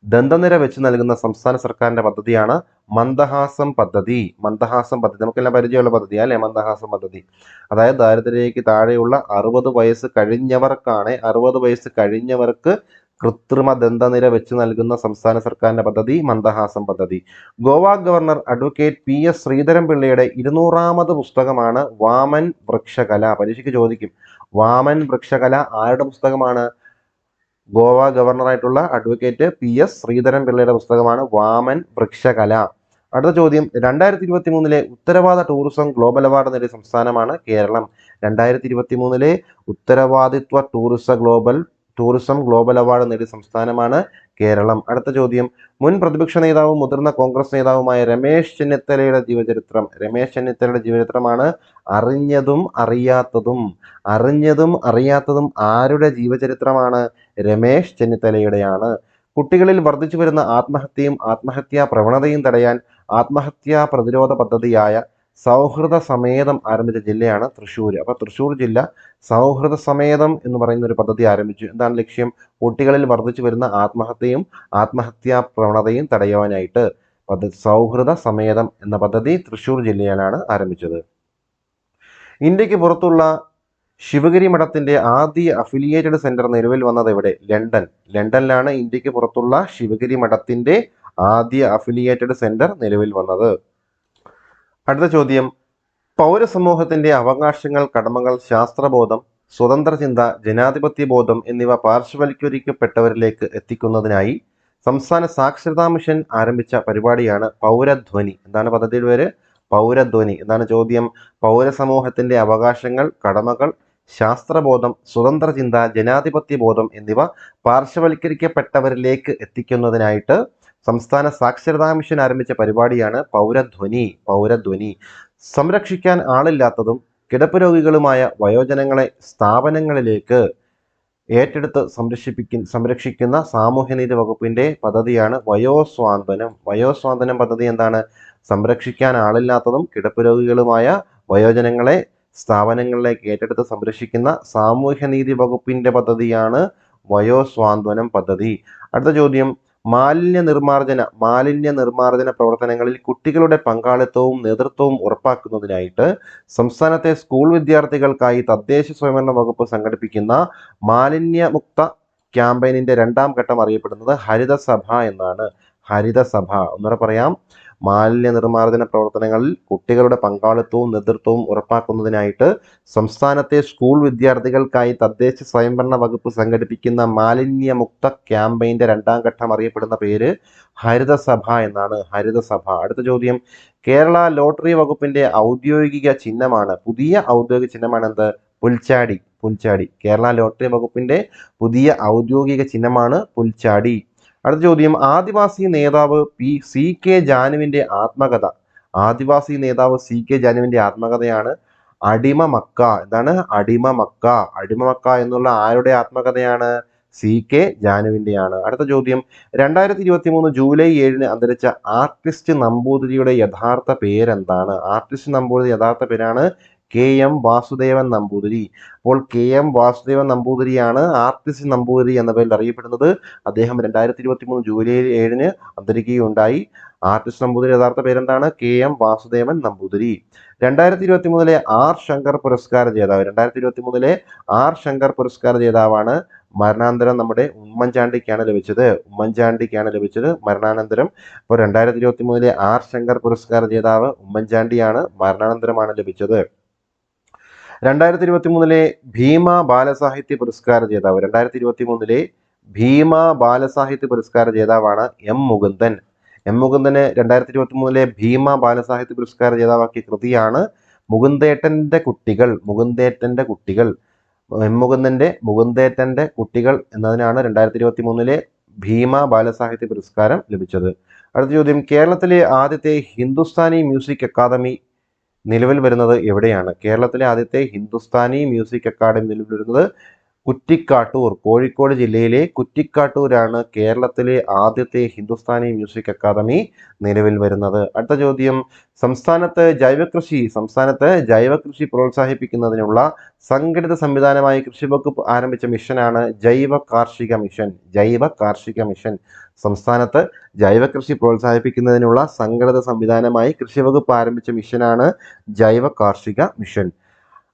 ദന്തനിര വെച്ച് നൽകുന്ന സംസ്ഥാന സർക്കാരിന്റെ പദ്ധതിയാണ് മന്ദഹാസം പദ്ധതി. മന്ദഹാസം പദ്ധതി. നമുക്കെല്ലാം പരിചയമുള്ള പദ്ധതി അല്ലെ? മന്ദഹാസം പദ്ധതി. അതായത് ദാരിദ്ര്യരേഖയ്ക്ക് താഴെയുള്ള അറുപത് വയസ്സ് കഴിഞ്ഞവർക്കാണ് അറുപത് വയസ്സ് കഴിഞ്ഞവർക്ക് കൃത്രിമ ദന്തനിര വെച്ച് നൽകുന്ന സംസ്ഥാന സർക്കാരിന്റെ പദ്ധതി മന്ദഹാസം പദ്ധതി. Goa governor advocate P S ശ്രീധരൻപിള്ളയുടെ ഇരുന്നൂറാമത് പുസ്തകമാണ് വാമൻ വൃക്ഷകല. പരീക്ഷയ്ക്ക് ചോദിക്കും വാമൻ വൃക്ഷകല ആരുടെ പുസ്തകമാണ്? ഗോവ ഗവർണറായിട്ടുള്ള അഡ്വക്കേറ്റ് പി എസ് ശ്രീധരൻ പിള്ളയുടെ പുസ്തകമാണ് വാമൻ വൃക്ഷകല. അടുത്ത ചോദ്യം രണ്ടായിരത്തി ഇരുപത്തി മൂന്നിലെ ഉത്തരവാദ ടൂറിസം ഗ്ലോബൽ അവാർഡ് നേടിയ സംസ്ഥാനമാണ് കേരളം. രണ്ടായിരത്തി ഇരുപത്തി മൂന്നിലെ ഉത്തരവാദിത്വ ടൂറിസ ഗ്ലോബൽ ടൂറിസം ഗ്ലോബൽ അവാർഡ് നേടിയ സംസ്ഥാനമാണ് കേരളം. അടുത്ത ചോദ്യം. മുൻ പ്രതിപക്ഷ നേതാവും മുതിർന്ന കോൺഗ്രസ് നേതാവുമായ രമേശ് ചെന്നിത്തലയുടെ ജീവചരിത്രം. രമേശ് ചെന്നിത്തലയുടെ ജീവചരിത്രമാണ് അറിഞ്ഞതും അറിയാത്തതും. അറിഞ്ഞതും അറിയാത്തതും ആരുടെ ജീവചരിത്രമാണ്? രമേശ് ചെന്നിത്തലയുടെയാണ്. കുട്ടികളിൽ വർദ്ധിച്ചു വരുന്ന ആത്മഹത്യയും ആത്മഹത്യാ പ്രവണതയും തടയാൻ ആത്മഹത്യാ പ്രതിരോധ പദ്ധതിയായ സൗഹൃദ സമേതം ആരംഭിച്ച ജില്ലയാണ് തൃശ്ശൂർ അപ്പോൾ തൃശ്ശൂർ ജില്ല സൗഹൃദ സമേതം എന്ന് പറയുന്ന ഒരു പദ്ധതി ആരംഭിച്ചു. എന്താണ് ലക്ഷ്യം? കുട്ടികളിൽ വർദ്ധിച്ചു വരുന്ന ആത്മഹത്യയും ആത്മഹത്യാ പ്രവണതയും തടയുവാനായിട്ട് പദ്ധതി സൗഹൃദ സമേതം എന്ന പദ്ധതി തൃശ്ശൂർ ജില്ലയിലാണ് ആരംഭിച്ചത്. ഇന്ത്യയ്ക്ക് പുറത്തുള്ള ശിവഗിരി മഠത്തിന്റെ ആദ്യ അഫിലിയേറ്റഡ് സെന്റർ നിലവിൽ വന്നത് എവിടെ? ലണ്ടൻ. ലണ്ടനിലാണ് ഇന്ത്യയ്ക്ക് പുറത്തുള്ള ശിവഗിരി മഠത്തിന്റെ ആദ്യ അഫിലിയേറ്റഡ് സെന്റർ നിലവിൽ വന്നത്. അടുത്ത ചോദ്യം. പൗരസമൂഹത്തിന്റെ അവകാശങ്ങൾ കടമകൾ ശാസ്ത്രബോധം സ്വതന്ത്ര ചിന്ത ജനാധിപത്യ ബോധം എന്നിവ പാർശ്വവൽക്കരിക്കപ്പെട്ടവരിലേക്ക് എത്തിക്കുന്നതിനായി സംസ്ഥാന സാക്ഷരതാ മിഷൻ ആരംഭിച്ച പരിപാടിയാണ് പൗരധ്വനി. എന്താണ് പദ്ധതിയുടെ പേര്? പൗരധ്വനി. എന്താണ് ചോദ്യം? പൗരസമൂഹത്തിന്റെ അവകാശങ്ങൾ കടമകൾ ശാസ്ത്രബോധം സ്വതന്ത്ര ചിന്ത ജനാധിപത്യ ബോധം എന്നിവ പാർശ്വവൽക്കരിക്കപ്പെട്ടവരിലേക്ക് എത്തിക്കുന്നതിനായിട്ട് സംസ്ഥാന സാക്ഷരതാ മിഷൻ ആരംഭിച്ച പരിപാടിയാണ് പൗരധ്വനി പൗരധ്വനി. സംരക്ഷിക്കാൻ ആളില്ലാത്തതും കിടപ്പ് രോഗികളുമായ വയോജനങ്ങളെ സ്ഥാപനങ്ങളിലേക്ക് ഏറ്റെടുത്ത് സംരക്ഷിപ്പിക്കുന്ന സംരക്ഷിക്കുന്ന സാമൂഹ്യനീതി വകുപ്പിന്റെ പദ്ധതിയാണ് വയോസ്വാന്തനം. വയോസ്വാന്തനം പദ്ധതി എന്താണ്? സംരക്ഷിക്കാൻ ആളില്ലാത്തതും കിടപ്പ് രോഗികളുമായ വയോജനങ്ങളെ സ്ഥാപനങ്ങളിലേക്ക് ഏറ്റെടുത്ത് സംരക്ഷിക്കുന്ന സാമൂഹ്യനീതി വകുപ്പിന്റെ പദ്ധതിയാണ് വയോസ്വാന്തനം പദ്ധതി. അടുത്ത ചോദ്യം. മാലിന്യ നിർമ്മാർജന മാലിന്യ നിർമ്മാർജന പ്രവർത്തനങ്ങളിൽ കുട്ടികളുടെ പങ്കാളിത്തവും നേതൃത്വവും ഉറപ്പാക്കുന്നതിനായിട്ട് സംസ്ഥാനത്തെ സ്കൂൾ വിദ്യാർത്ഥികൾക്കായി തദ്ദേശ സ്വയംഭരണ വകുപ്പ് സംഘടിപ്പിക്കുന്ന മാലിന്യമുക്ത ക്യാമ്പയിനിന്റെ രണ്ടാം ഘട്ടം അറിയപ്പെടുന്നത് ഹരിതസഭ എന്നാണ്. ഹരിതസഭ. ഒന്നുകൂടെ പറയാം. മാലിന്യ നിർമ്മാർജന പ്രവർത്തനങ്ങളിൽ കുട്ടികളുടെ പങ്കാളിത്തവും നേതൃത്വവും ഉറപ്പാക്കുന്നതിനായിട്ട് സംസ്ഥാനത്തെ സ്കൂൾ വിദ്യാർത്ഥികൾക്കായി തദ്ദേശ സ്വയംഭരണ വകുപ്പ് സംഘടിപ്പിക്കുന്ന മാലിന്യമുക്ത ക്യാമ്പയിന്റെ രണ്ടാം ഘട്ടം അറിയപ്പെടുന്ന പേര് ഹരിതസഭ എന്നാണ് ഹരിതസഭ. അടുത്ത ചോദ്യം കേരള ലോട്ടറി വകുപ്പിന്റെ ഔദ്യോഗിക ചിഹ്നമാണ് പുതിയ ഔദ്യോഗിക ചിഹ്നമാണ് എന്ത്? പുൽച്ചാടി പുൽച്ചാടി. കേരള ലോട്ടറി വകുപ്പിന്റെ പുതിയ ഔദ്യോഗിക ചിഹ്നമാണ് പുൽച്ചാടി. അടുത്ത ചോദ്യം ആദിവാസി നേതാവ് പി സി കെ ജാനുവിന്റെ ആത്മകഥ. ആദിവാസി നേതാവ് സി കെ ജാനുവിന്റെ ആത്മകഥയാണ് അടിമ മക്ക. എന്താണ്? അടിമ മക്ക. അടിമ മക്ക എന്നുള്ള ആരുടെ ആത്മകഥയാണ്? സി കെ ജാനുവിന്റെയാണ്. അടുത്ത ചോദ്യം രണ്ടായിരത്തി ഇരുപത്തി മൂന്ന് ജൂലൈ ഏഴിന് അന്തരിച്ച ആർട്ടിസ്റ്റ് നമ്പൂതിരിയുടെ യഥാർത്ഥ പേരെന്താണ്? ആർട്ടിസ്റ്റ് നമ്പൂതിരി യഥാർത്ഥ പേരാണ് കെ എം വാസുദേവൻ നമ്പൂതിരി. അപ്പോൾ കെ എം വാസുദേവൻ നമ്പൂതിരിയാണ് ആർ സി നമ്പൂതിരി എന്ന പേരിൽ അറിയപ്പെടുന്നത്. അദ്ദേഹം രണ്ടായിരത്തി ഇരുപത്തി മൂന്ന് ജൂലൈ ഏഴിന് അന്തരിക്കുകയുണ്ടായി. ആർട്ടിസ്റ്റ് നമ്പൂതിരി യഥാർത്ഥ പേരെന്താണ്? K M Vasudevan Namboothiri. രണ്ടായിരത്തി ഇരുപത്തി മൂന്നിലെ ആർ ശങ്കർ പുരസ്കാര ജേതാവ്. രണ്ടായിരത്തി ഇരുപത്തി മൂന്നിലെ ആർ ശങ്കർ പുരസ്കാര ജേതാവാണ് മരണാനന്തരം നമ്മുടെ ഉമ്മൻചാണ്ടിക്കാണ് ലഭിച്ചത്. ഉമ്മൻചാണ്ടിക്കാണ് ലഭിച്ചത് മരണാനന്തരം. ഇപ്പോൾ രണ്ടായിരത്തി ഇരുപത്തി മൂന്നിലെ ആർ ശങ്കർ പുരസ്കാര ജേതാവ് ഉമ്മൻചാണ്ടിയാണ് മരണാനന്തരമാണ് ലഭിച്ചത്. രണ്ടായിരത്തി ഇരുപത്തി മൂന്നിലെ ഭീമ ബാലസാഹിത്യ പുരസ്കാര ജേതാവ് രണ്ടായിരത്തി ഇരുപത്തി മൂന്നിലെ ഭീമ ബാലസാഹിത്യ പുരസ്കാര ജേതാവാണ് എം മുകുന്ദൻ. എം മുകുന്ദന് രണ്ടായിരത്തി ഇരുപത്തി മൂന്നിലെ ഭീമ ബാലസാഹിത്യ പുരസ്കാര ജേതാവാക്കിയ കൃതിയാണ് മുകുന്ദേട്ടന്റെ കുട്ടികൾ മുകുന്ദേട്ടന്റെ കുട്ടികൾ. എം മുകുന്ദന്റെ മുകുന്ദേട്ടന്റെ കുട്ടികൾ എന്നതിനാണ് രണ്ടായിരത്തി ഇരുപത്തി മൂന്നിലെ ഭീമ ബാലസാഹിത്യ പുരസ്കാരം ലഭിച്ചത്. അടുത്ത ചോദ്യം കേരളത്തിലെ ആദ്യത്തെ ഹിന്ദുസ്ഥാനി മ്യൂസിക് അക്കാദമി നിലവിൽ വരുന്നത് എവിടെയാണ്? കേരളത്തിലെ ആദ്യത്തെ ഹിന്ദുസ്ഥാനി മ്യൂസിക് അക്കാദമി നിലവിൽ വരുന്നത് കുറ്റിക്കാട്ടൂർ കോഴിക്കോട് ജില്ലയിലെ കുറ്റിക്കാട്ടൂരാണ് കേരളത്തിലെ ആദ്യത്തെ ഹിന്ദുസ്ഥാനി മ്യൂസിക് അക്കാദമി നിലവിൽ വരുന്നത്. അടുത്ത ചോദ്യം സംസ്ഥാനത്ത് ജൈവകൃഷി സംസ്ഥാനത്ത് ജൈവകൃഷി പ്രോത്സാഹിപ്പിക്കുന്നതിനുള്ള സംഘടിത സംവിധാനമായി കൃഷി വകുപ്പ് ആരംഭിച്ച മിഷനാണ് ജൈവ കാർഷിക മിഷൻ. ജൈവ കാർഷിക മിഷൻ. സംസ്ഥാനത്ത് ജൈവ കൃഷി പ്രോത്സാഹിപ്പിക്കുന്നതിനുള്ള സംഘടിത സംവിധാനമായി കൃഷി വകുപ്പ് ആരംഭിച്ച മിഷനാണ് ജൈവ കാർഷിക മിഷൻ.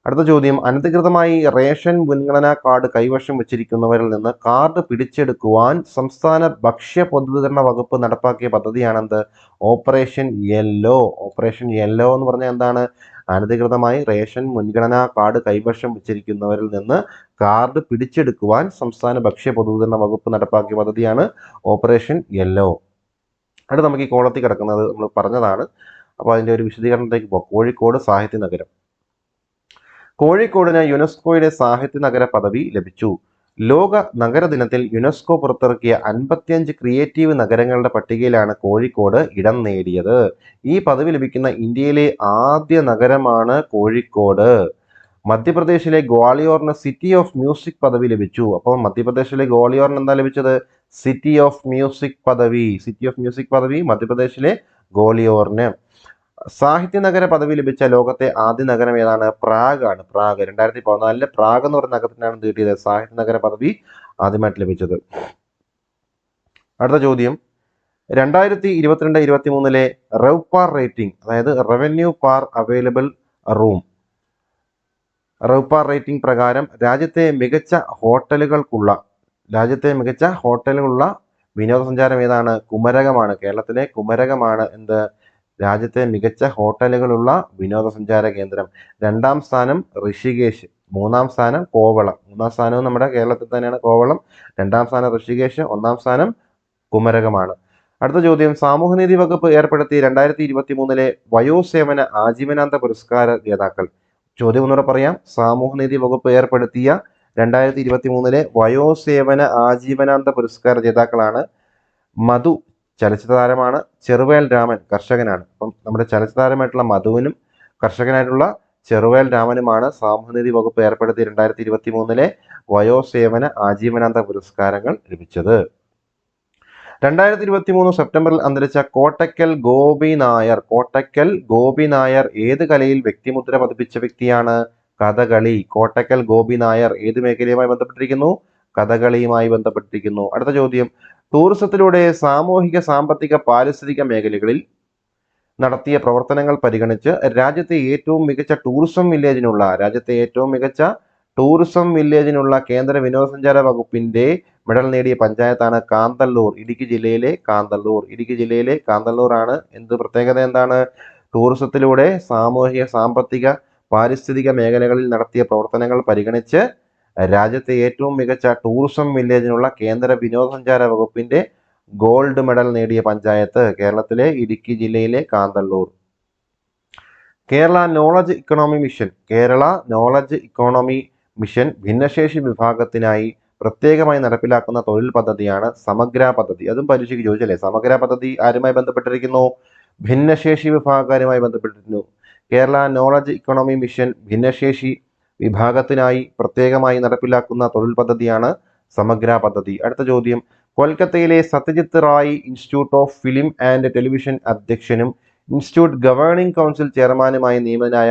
അടുത്ത ചോദ്യം അനധികൃതമായി റേഷൻ മുൻഗണനാ കാർഡ് കൈവശം വെച്ചിരിക്കുന്നവരിൽ നിന്ന് കാർഡ് പിടിച്ചെടുക്കുവാൻ സംസ്ഥാന ഭക്ഷ്യ പൊതുവിതരണ വകുപ്പ് നടപ്പാക്കിയ പദ്ധതിയാണെന്ത്? Operation yellow. ഓപ്പറേഷൻ യെല്ലോ എന്ന് പറഞ്ഞാൽ എന്താണ്? അനധികൃതമായി റേഷൻ മുൻഗണനാ കാർഡ് കൈവശം വച്ചിരിക്കുന്നവരിൽ നിന്ന് കാർഡ് പിടിച്ചെടുക്കുവാൻ സംസ്ഥാന ഭക്ഷ്യ പൊതുവിതരണ വകുപ്പ് നടപ്പാക്കിയ പദ്ധതിയാണ് ഓപ്പറേഷൻ യെല്ലോ. അത് നമുക്ക് ഈ കോളത്തിൽ കിടക്കുന്നത് നമ്മൾ പറഞ്ഞതാണ്. അപ്പോൾ അതിന്റെ ഒരു വിശദീകരണത്തിലേക്ക് പോകാം. കോഴിക്കോട് സാഹിത്യ നഗരം. കോഴിക്കോടിന് യുനെസ്കോയുടെ സാഹിത്യ നഗര പദവി ലഭിച്ചു. ലോക നഗര ദിനത്തിൽ യുനെസ്കോ പുറത്തിറക്കിയ അൻപത്തിയഞ്ച് ക്രിയേറ്റീവ് നഗരങ്ങളുടെ പട്ടികയിലാണ് കോഴിക്കോട് ഇടം നേടിയത്. ഈ പദവി ലഭിക്കുന്ന ഇന്ത്യയിലെ ആദ്യ നഗരമാണ് കോഴിക്കോട്. മധ്യപ്രദേശിലെ ഗ്വാളിയോറിന് സിറ്റി ഓഫ് മ്യൂസിക് പദവി ലഭിച്ചു. അപ്പോൾ മധ്യപ്രദേശിലെ ഗ്വാളിയോറിന് എന്താ ലഭിച്ചത്? സിറ്റി ഓഫ് മ്യൂസിക് പദവി. സിറ്റി ഓഫ് മ്യൂസിക് പദവി മധ്യപ്രദേശിലെ ഗോളിയോറിന് സാഹിത്യ നഗര പദവി ലഭിച്ച ലോകത്തെ ആദ്യ നഗരം ഏതാണ്? പ്രാഗ് ആണ് പ്രാഗ്. രണ്ടായിരത്തി പതിനാലിൽ പ്രാഗ് എന്ന് പറയുന്ന നഗരത്തിനാണ് കിട്ടിയത് സാഹിത്യ നഗര പദവി ആദ്യമായിട്ട് ലഭിച്ചത്. അടുത്ത ചോദ്യം. രണ്ടായിരത്തി ഇരുപത്തിരണ്ട് ഇരുപത്തി മൂന്നിലെ റവ് പാർ റേറ്റിംഗ് അതായത് revenue per available room. Rev par rating പ്രകാരം രാജ്യത്തെ മികച്ച ഹോട്ടലുകൾക്കുള്ള രാജ്യത്തെ മികച്ച ഹോട്ടലുകളുള്ള വിനോദസഞ്ചാരം ഏതാണ്? കുമരകമാണ്. കേരളത്തിലെ കുമരകമാണ് എന്ത്? രാജ്യത്തെ മികച്ച ഹോട്ടലുകളുള്ള വിനോദസഞ്ചാര കേന്ദ്രം. രണ്ടാം സ്ഥാനം ഋഷികേശ് മൂന്നാം സ്ഥാനം കോവളം. മൂന്നാം സ്ഥാനവും നമ്മുടെ കേരളത്തിൽ തന്നെയാണ് കോവളം. രണ്ടാം സ്ഥാനം ഋഷികേശ് ഒന്നാം സ്ഥാനം കുമരകമാണ്. അടുത്ത ചോദ്യം. സാമൂഹ്യനീതി വകുപ്പ് ഏർപ്പെടുത്തി രണ്ടായിരത്തി ഇരുപത്തി മൂന്നിലെ വയോസേവന ആജീവനാന്ത പുരസ്കാര ജേതാക്കൾ. ചോദ്യം ഒന്നുകൂടെ പറയാം. സാമൂഹ്യനീതി വകുപ്പ് ഏർപ്പെടുത്തിയ രണ്ടായിരത്തി ഇരുപത്തി മൂന്നിലെ വയോസേവന ആജീവനാന്ത പുരസ്കാര ജേതാക്കളാണ് മധു ചലച്ചിത്ര താരമാണ് ചെറുവേൽ രാമൻ കർഷകനാണ്. അപ്പം നമ്മുടെ ചലച്ചിത്ര താരമായിട്ടുള്ള മധുവിനും കർഷകനായിട്ടുള്ള ചെറുവേൽ രാമനുമാണ് സാമൂഹ്യനീതി വകുപ്പ് ഏർപ്പെടുത്തി രണ്ടായിരത്തി ഇരുപത്തി മൂന്നിലെ വയോസേവന ആജീവനാന്ത പുരസ്കാരങ്ങൾ ലഭിച്ചത്. രണ്ടായിരത്തി ഇരുപത്തി മൂന്ന് സെപ്റ്റംബറിൽ അന്തരിച്ച കോട്ടക്കൽ ഗോപി നായർ കോട്ടക്കൽ ഗോപി നായർ ഏത് കലയിൽ വ്യക്തിമുദ്ര പതിപ്പിച്ച വ്യക്തിയാണ്? കഥകളി. കോട്ടക്കൽ ഗോപി നായർ ഏത് മേഖലയുമായി ബന്ധപ്പെട്ടിരിക്കുന്നു? കഥകളിയുമായി ബന്ധപ്പെട്ടിരിക്കുന്നു. അടുത്ത ചോദ്യം ടൂറിസത്തിലൂടെ സാമൂഹിക സാമ്പത്തിക പാരിസ്ഥിതിക മേഖലകളിൽ നടത്തിയ പ്രവർത്തനങ്ങൾ പരിഗണിച്ച് രാജ്യത്തെ ഏറ്റവും മികച്ച ടൂറിസം വില്ലേജിനുള്ള രാജ്യത്തെ ഏറ്റവും മികച്ച ടൂറിസം വില്ലേജിനുള്ള കേന്ദ്ര വിനോദസഞ്ചാര വകുപ്പിന്റെ മെഡൽ നേടിയ പഞ്ചായത്താണ് കാന്തല്ലൂർ. ഇടുക്കി ജില്ലയിലെ കാന്തല്ലൂർ. ഇടുക്കി ജില്ലയിലെ കാന്തല്ലൂർ ആണ് എന്ത് പ്രത്യേകത എന്താണ്? ടൂറിസത്തിലൂടെ സാമൂഹിക സാമ്പത്തിക പാരിസ്ഥിതിക മേഖലകളിൽ നടത്തിയ പ്രവർത്തനങ്ങൾ പരിഗണിച്ച് രാജ്യത്തെ ഏറ്റവും മികച്ച ടൂറിസം വില്ലേജിനുള്ള കേന്ദ്ര വിനോദസഞ്ചാര വകുപ്പിന്റെ ഗോൾഡ് മെഡൽ നേടിയ പഞ്ചായത്ത് കേരളത്തിലെ ഇടുക്കി ജില്ലയിലെ Kanthalloor Kerala knowledge economy mission Kerala knowledge economy mission ഭിന്നശേഷി വിഭാഗത്തിനായി പ്രത്യേകമായി നടപ്പിലാക്കുന്ന തൊഴിൽ പദ്ധതിയാണ് സമഗ്ര പദ്ധതി. അതും പരീക്ഷയ്ക്ക് ചോദിച്ചല്ലേ? സമഗ്ര പദ്ധതി ആരുമായി ബന്ധപ്പെട്ടിരിക്കുന്നു? ഭിന്നശേഷി വിഭാഗക്കാരുമായി ബന്ധപ്പെട്ടിരിക്കുന്നു കേരള നോളജ് ഇക്കോണമി മിഷൻ ഭിന്നശേഷി വിഭാഗത്തിനായി പ്രത്യേകമായി നടപ്പിലാക്കുന്ന തൊഴിൽ പദ്ധതിയാണ് സമഗ്ര പദ്ധതി. അടുത്ത ചോദ്യം. കൊൽക്കത്തയിലെ Satyajit Ray institute of film and television അധ്യക്ഷനും ഇൻസ്റ്റിറ്റ്യൂട്ട് ഗവേണിംഗ് കൗൺസിൽ ചെയർമാനുമായി നിയമനായ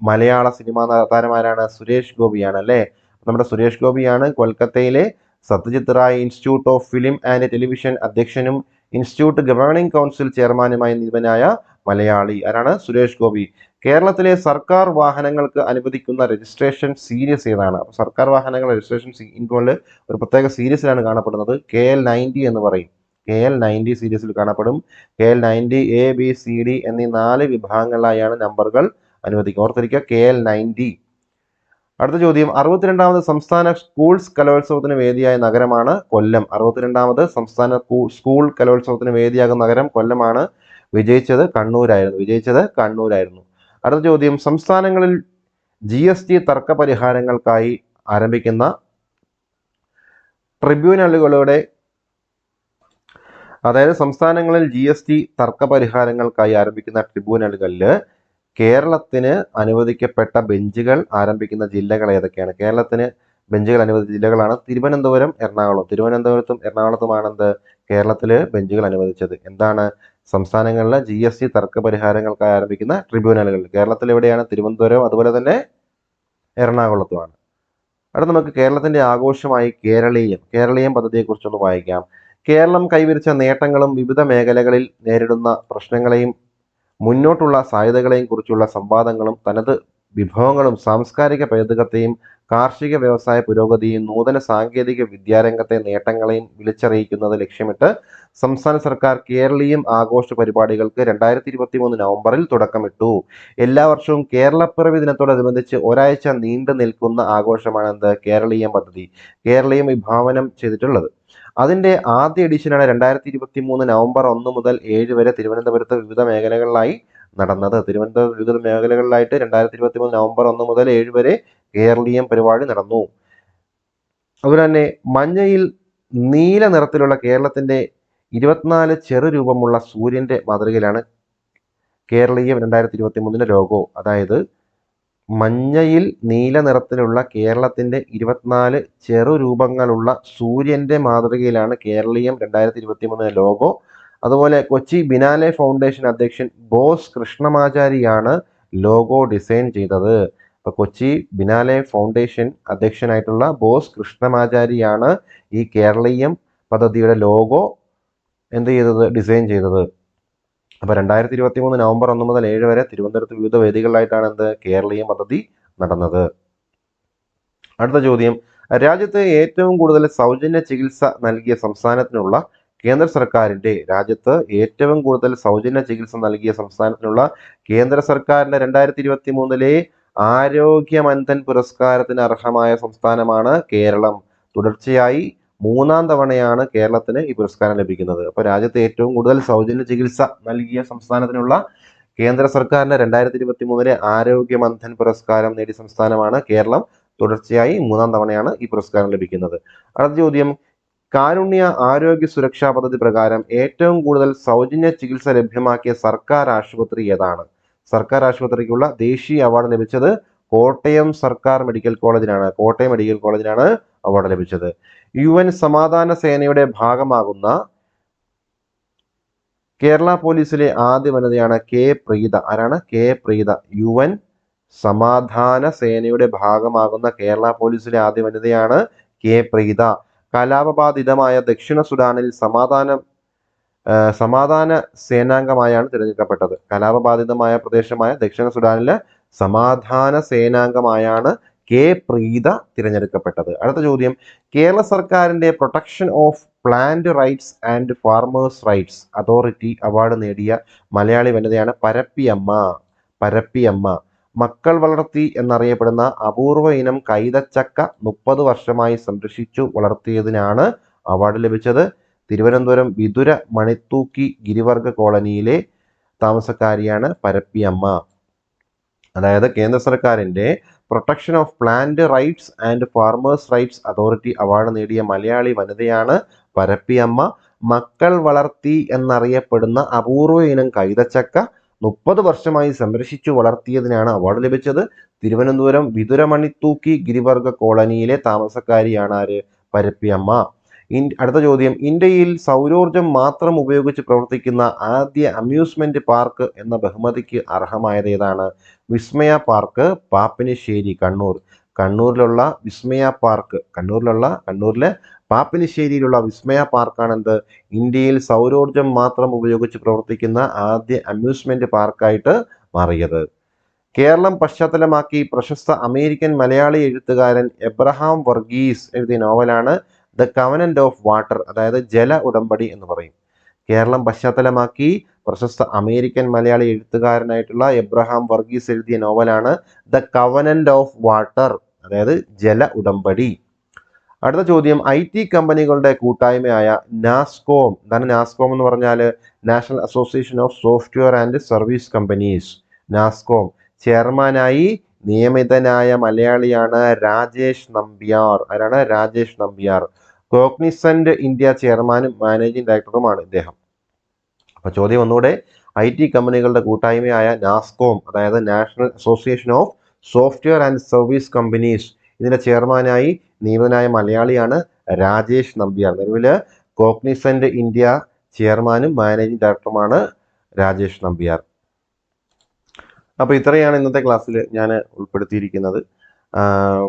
മലയാള സിനിമാ താരമാരാണ് സുരേഷ് ഗോപിയാണ് അല്ലേ? നമ്മുടെ സുരേഷ് ഗോപിയാണ് കൊൽക്കത്തയിലെ Satyajit Ray institute of film and television അധ്യക്ഷനും ഇൻസ്റ്റിറ്റ്യൂട്ട് ഗവേണിംഗ് കൗൺസിൽ ചെയർമാനുമായി നിയമിതനായ മലയാളി ആരാണ്? സുരേഷ് ഗോപി. കേരളത്തിലെ സർക്കാർ വാഹനങ്ങൾക്ക് അനുവദിക്കുന്ന രജിസ്ട്രേഷൻ സീരീസ് ഏതാണ്? സർക്കാർ വാഹനങ്ങൾ രജിസ്ട്രേഷൻ ഇൻകോളിൽ ഒരു പ്രത്യേക സീരീസിലാണ് കാണപ്പെടുന്നത്. കെ എൽ നയന്റി എന്ന് പറയും. കെ എൽ നയന്റി സീരീസിൽ കാണപ്പെടും. K L ninety A B C D എന്നീ നാല് വിഭാഗങ്ങളിലായാണ് നമ്പറുകൾ അനുവദിക്കുക. ഓർത്തിരിക്കുക കെ എൽ നയന്റി അടുത്ത ചോദ്യം അറുപത്തിരണ്ടാമത് സംസ്ഥാന സ്കൂൾസ് കലോത്സവത്തിന് വേദിയായ നഗരമാണ് കൊല്ലം. അറുപത്തിരണ്ടാമത് സംസ്ഥാന സ്കൂ- സ്കൂൾ കലോത്സവത്തിന് വേദിയാകുന്ന നഗരം കൊല്ലമാണ്. വിജയിച്ചത് കണ്ണൂരായിരുന്നു. വിജയിച്ചത് കണ്ണൂരായിരുന്നു. അടുത്ത ചോദ്യം സംസ്ഥാനങ്ങളിൽ ജി എസ് ടി തർക്ക പരിഹാരങ്ങൾക്കായി ആരംഭിക്കുന്ന ട്രിബ്യൂണലുകളുടെ അതായത് സംസ്ഥാനങ്ങളിൽ ജി എസ് ടി തർക്ക പരിഹാരങ്ങൾക്കായി ആരംഭിക്കുന്ന ട്രിബ്യൂണലുകളിൽ കേരളത്തിന് അനുവദിക്കപ്പെട്ട ബെഞ്ചുകൾ ആരംഭിക്കുന്ന ജില്ലകൾ ഏതൊക്കെയാണ്? കേരളത്തിന് ബെഞ്ചുകൾ അനുവദിച്ച ജില്ലകളാണ് തിരുവനന്തപുരം എറണാകുളം. തിരുവനന്തപുരത്തും എറണാകുളത്തുമാണ് എന്ത്? ബെഞ്ചുകൾ അനുവദിച്ചത്. എന്താണ്? സംസ്ഥാനങ്ങളിലെ ജി എസ് ടി തർക്ക പരിഹാരങ്ങൾക്കായി ആരംഭിക്കുന്ന ട്രിബ്യൂണലുകൾ കേരളത്തിൽ എവിടെയാണ്? തിരുവനന്തപുരം അതുപോലെ തന്നെ എറണാകുളത്തുമാണ്. അടുത്ത നമുക്ക് കേരളത്തിന്റെ ആഘോഷമായി കേരളീയം കേരളീയം പദ്ധതിയെക്കുറിച്ചൊന്ന് വായിക്കാം. കേരളം കൈവരിച്ച നേട്ടങ്ങളും വിവിധ മേഖലകളിൽ നേരിടുന്ന പ്രശ്നങ്ങളെയും മുന്നോട്ടുള്ള സാധ്യതകളെയും കുറിച്ചുള്ള സംവാദങ്ങളും തനത് വിഭവങ്ങളും സാംസ്കാരിക പൈതൃകത്തെയും കാർഷിക വ്യവസായ പുരോഗതിയും നൂതന സാങ്കേതിക വിദ്യാരംഗത്തെ നേട്ടങ്ങളെയും വിളിച്ചറിയിക്കുന്നത് ലക്ഷ്യമിട്ട് സംസ്ഥാന സർക്കാർ കേരളീയം ആഘോഷ പരിപാടികൾക്ക് രണ്ടായിരത്തി ഇരുപത്തി മൂന്ന് നവംബറിൽ തുടക്കമിട്ടു. എല്ലാ വർഷവും കേരളപ്പിറവി ദിനത്തോടനുബന്ധിച്ച് ഒരാഴ്ച നീണ്ടു നിൽക്കുന്ന ആഘോഷമാണ് എന്ത് കേരളീയം പദ്ധതി കേരളീയം വിഭാവനം ചെയ്തിട്ടുള്ളത്. അതിന്റെ ആദ്യ എഡിഷനാണ് രണ്ടായിരത്തി ഇരുപത്തി മൂന്ന് നവംബർ ഒന്ന് മുതൽ ഏഴ് വരെ തിരുവനന്തപുരത്ത് വിവിധ മേഖലകളിലായി നടന്നത്. തിരുവനന്തപുരം വിവിധ മേഖലകളിലായിട്ട് രണ്ടായിരത്തി ഇരുപത്തി മൂന്ന് നവംബർ ഒന്ന് മുതൽ ഏഴ് വരെ കേരളീയം പരിപാടി നടന്നു. അതുപോലെ തന്നെ മഞ്ഞയിൽ നീല നിറത്തിലുള്ള കേരളത്തിന്റെ ഇരുപത്തിനാല് ചെറുരൂപമുള്ള സൂര്യന്റെ മാതൃകയിലാണ് കേരളീയം രണ്ടായിരത്തി ഇരുപത്തി മൂന്നിന്റെ ലോഗോ അതായത് മഞ്ഞയിൽ നീല നിറത്തിലുള്ള കേരളത്തിന്റെ ഇരുപത്തിനാല് ചെറുരൂപങ്ങളുള്ള സൂര്യന്റെ മാതൃകയിലാണ് കേരളീയം രണ്ടായിരത്തി ഇരുപത്തി മൂന്നിലെ ലോഗോ അതുപോലെ കൊച്ചി ബിനാലെ ഫൗണ്ടേഷൻ അധ്യക്ഷൻ ബോസ് കൃഷ്ണമാചാരിയാണ് ലോഗോ ഡിസൈൻ ചെയ്തത്. അപ്പോൾ കൊച്ചി ബിനാലെ ഫൗണ്ടേഷൻ അധ്യക്ഷനായിട്ടുള്ള ബോസ് കൃഷ്ണമാചാരിയാണ് ഈ കേരളീയം പദ്ധതിയുടെ ലോഗോ എന്ത് ചെയ്തത് ഡിസൈൻ ചെയ്തത്. അപ്പോൾ രണ്ടായിരത്തി ഇരുപത്തി മൂന്ന് നവംബർ ഒന്ന് മുതൽ ഏഴ് വരെ തിരുവനന്തപുരത്ത് വിവിധ വേദികളിലായിട്ടാണ് എന്ത് കേരളീയം പദ്ധതി നടന്നത്. അടുത്ത ചോദ്യം. രാജ്യത്ത് ഏറ്റവും കൂടുതൽ സൗജന്യ ചികിത്സ നൽകിയ സംസ്ഥാനത്തിനുള്ള കേന്ദ്ര സർക്കാരിന്റെ രാജ്യത്ത് ഏറ്റവും കൂടുതൽ സൗജന്യ ചികിത്സ നൽകിയ സംസ്ഥാനത്തിനുള്ള കേന്ദ്ര സർക്കാരിന്റെ രണ്ടായിരത്തി ഇരുപത്തി മൂന്നിലെ ആരോഗ്യ മന്ദൻ പുരസ്കാരത്തിന് അർഹമായ സംസ്ഥാനമാണ് കേരളം. തുടർച്ചയായി മൂന്നാം തവണയാണ് കേരളത്തിന് ഈ പുരസ്കാരം ലഭിക്കുന്നത്. അപ്പോൾ രാജ്യത്ത് ഏറ്റവും കൂടുതൽ സൗജന്യ ചികിത്സ നൽകിയ സംസ്ഥാനത്തിനുള്ള കേന്ദ്ര സർക്കാരിന്റെ രണ്ടായിരത്തി ഇരുപത്തി മൂന്നിലെ ആരോഗ്യ മന്ധൻ പുരസ്കാരം നേടിയ സംസ്ഥാനമാണ് കേരളം. തുടർച്ചയായി മൂന്നാം തവണയാണ് ഈ പുരസ്കാരം ലഭിക്കുന്നത്. അടുത്ത ചോദ്യം കാരുണ്യ ആരോഗ്യ സുരക്ഷാ പദ്ധതി പ്രകാരം ഏറ്റവും കൂടുതൽ സൗജന്യ ചികിത്സ ലഭ്യമാക്കിയ സർക്കാർ ആശുപത്രി ഏതാണ്? സർക്കാർ ആശുപത്രിക്കുള്ള ദേശീയ അവാർഡ് ലഭിച്ചത് കോട്ടയം സർക്കാർ മെഡിക്കൽ കോളേജിനാണ്. കോട്ടയം മെഡിക്കൽ കോളേജിനാണ് അവാർഡ് ലഭിച്ചത്. യു എൻ സമാധാന സേനയുടെ ഭാഗമാകുന്ന കേരള പോലീസിലെ ആദ്യ വനിതയാണ് കെ പ്രീത. ആരാണ്? കെ പ്രീത. യു എൻ സമാധാന സേനയുടെ ഭാഗമാകുന്ന കേരള പോലീസിലെ ആദ്യ വനിതയാണ് കെ പ്രീത. കലാപബാധിതമായ ദക്ഷിണ സുഡാനിൽ സമാധാനം സമാധാന സേനാംഗമായാണ് തിരഞ്ഞെടുക്കപ്പെട്ടത്. കലാപബാധിതമായ പ്രദേശമായ ദക്ഷിണ സുഡാനിലെ സമാധാന സേനാംഗമായാണ് കെ പ്രീത തിരഞ്ഞെടുക്കപ്പെട്ടത്. അടുത്ത ചോദ്യം. കേരള സർക്കാരിന്റെ protection of plant rights and farmers rights authority award നേടിയ മലയാളി വനിതയാണ് പരപ്പിയമ്മ. പരപ്പിയമ്മ. മക്കൾ വളർത്തി എന്നറിയപ്പെടുന്ന അപൂർവ ഇനം കൈതച്ചക്ക മുപ്പത് വർഷമായി സംരക്ഷിച്ചു വളർത്തിയതിനാണ് അവാർഡ് ലഭിച്ചത്. തിരുവനന്തപുരം വിതുര മണിത്തൂക്കി ഗിരിവർഗ കോളനിയിലെ താമസക്കാരിയാണ് പരപ്പിയമ്മ. അതായത് കേന്ദ്ര സർക്കാരിന്റെ protection of plant rights and farmers rights authority award നേടിയ മലയാളി വനിതയാണ് പരപ്പിയമ്മ. മക്കൾ വളർത്തി എന്നറിയപ്പെടുന്ന അപൂർവ ഇനം കൈതച്ചക്ക മുപ്പത് വർഷമായി സംരക്ഷിച്ചു വളർത്തിയതിനാണ് അവാർഡ് ലഭിച്ചത്. തിരുവനന്തപുരം വിതുരമണിത്തൂക്കി ഗിരിവർഗ കോളനിയിലെ താമസക്കാരിയാണ് ആര്? പരപ്പിയമ്മ. അടുത്ത ചോദ്യം. ഇന്ത്യയിൽ സൗരോർജം മാത്രം ഉപയോഗിച്ച് പ്രവർത്തിക്കുന്ന ആദ്യ അമ്യൂസ്മെന്റ് പാർക്ക് എന്ന ബഹുമതിക്ക് അർഹമായത് ഏതാണ്? വിസ്മയ പാർക്ക് പാപ്പിനിശ്ശേരി കണ്ണൂർ. കണ്ണൂരിലുള്ള വിസ്മയ പാർക്ക് കണ്ണൂരിലുള്ള കണ്ണൂരിലെ പാപ്പിനിശ്ശേരിയിലുള്ള വിസ്മയ പാർക്കാണെന്ത്? ഇന്ത്യയിൽ സൗരോർജം മാത്രം ഉപയോഗിച്ച് പ്രവർത്തിക്കുന്ന ആദ്യ അമ്യൂസ്മെന്റ് പാർക്കായിട്ട് മാറിയത്. കേരളം പശ്ചാത്തലമാക്കി പ്രശസ്ത അമേരിക്കൻ മലയാളി എഴുത്തുകാരൻ എബ്രഹാം വർഗീസ് എഴുതിയ നോവലാണ് ദ കവനന്റ് ഓഫ് വാട്ടർ അതായത് ജല ഉടമ്പടി എന്ന് പറയും. കേരളം പശ്ചാത്തലമാക്കി പ്രശസ്ത അമേരിക്കൻ മലയാളി എഴുത്തുകാരനായിട്ടുള്ള എബ്രഹാം വർഗീസ് എഴുതിയ നോവലാണ് ദ കവനന്റ് ഓഫ് വാട്ടർ അതായത് ജല ഉടമ്പടി. അടുത്ത ചോദ്യം ഐ ടി കമ്പനികളുടെ കൂട്ടായ്മയായ നാസ്കോം. എന്താണ് നാസ്കോം എന്ന് പറഞ്ഞാൽ? National association of software and service companies NASSCOM. ചെയർമാനായി നിയമിതനായ മലയാളിയാണ് രാജേഷ് നമ്പ്യാർ. ആരാണ്? രാജേഷ് നമ്പ്യാർ. കോഗ്നിസന്റ് ഇന്ത്യ ചെയർമാനും മാനേജിംഗ് ഡയറക്ടറുമാണ് ഇദ്ദേഹം. അപ്പോൾ ചോദ്യം ഒന്നുകൂടെ ഐ ടി കമ്പനികളുടെ കൂട്ടായ്മയായ നാസ്കോം അതായത് national association of software and service companies ഇതിന്റെ ചെയർമാനായി നിയമനായ മലയാളിയാണ് രാജേഷ് നമ്പ്യാർ. നിലവിൽ കോഗ്നിസന്റ് ഇന്ത്യ ചെയർമാനും മാനേജിംഗ് ഡയറക്ടറുമാണ് രാജേഷ് നമ്പ്യാർ. അപ്പോൾ ഇത്രയാണ് ഇന്നത്തെ ക്ലാസ്സിൽ ഞാൻ ഉൾപ്പെടുത്തിയിരിക്കുന്നത്.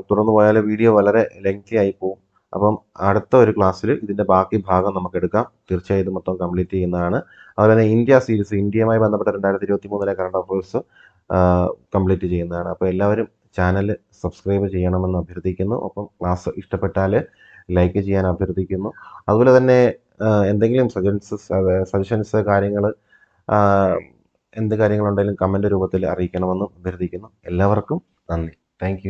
തുറന്നു പോയാൽ വീഡിയോ വളരെ ലെങ്തി ആയി പോകും. അപ്പം അടുത്ത ഒരു ക്ലാസ്സിൽ ഇതിന്റെ ബാക്കി ഭാഗം നമുക്ക് എടുക്കാം തീർച്ചയായും ഇത് മൊത്തം കംപ്ലീറ്റ് ചെയ്യുന്നതാണ്. അതുപോലെ തന്നെ ഇന്ത്യ സീരീസ് ഇന്ത്യയുമായി ബന്ധപ്പെട്ട രണ്ടായിരത്തി ഇരുപത്തി മൂന്നിലെ കറണ്ട് അഫയേഴ്സ് കംപ്ലീറ്റ് ചെയ്യുന്നതാണ്. അപ്പോൾ എല്ലാവരും ചാനൽ സബ്സ്ക്രൈബ് ചെയ്യണമെന്ന് അഭ്യർത്ഥിക്കുന്നു. ഒപ്പം ക്ലാസ് ഇഷ്ടപ്പെട്ടാൽ ലൈക്ക് ചെയ്യാൻ അഭ്യർത്ഥിക്കുന്നു. അതുപോലെ തന്നെ എന്തെങ്കിലും സജൻസസ് സജഷൻസ് കാര്യങ്ങൾ എന്ത് കാര്യങ്ങളുണ്ടെങ്കിലും കമന്റ് രൂപത്തിൽ അറിയിക്കണമെന്നും അഭ്യർത്ഥിക്കുന്നു. എല്ലാവർക്കും നന്ദി. താങ്ക്